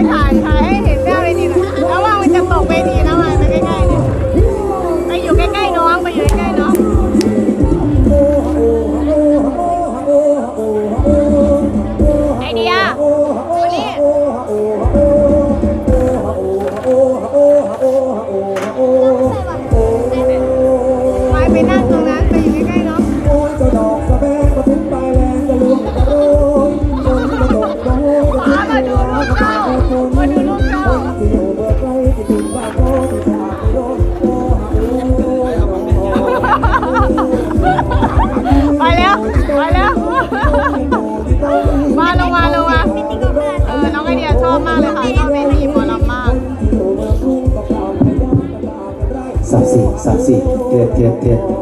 ยถ่ายถ่ายให้เห็นหน้าเวทีหน่อยแล้วว่ามันจะตกเวทีนะมาไปใกล้ๆเนี่ยไปอยู่ใกล้ๆน้องไปอยู่ใกล้ๆน้องไอเดียวันนี้ โอ้ สักดิ์สิทธิ์เทศเทศเทศ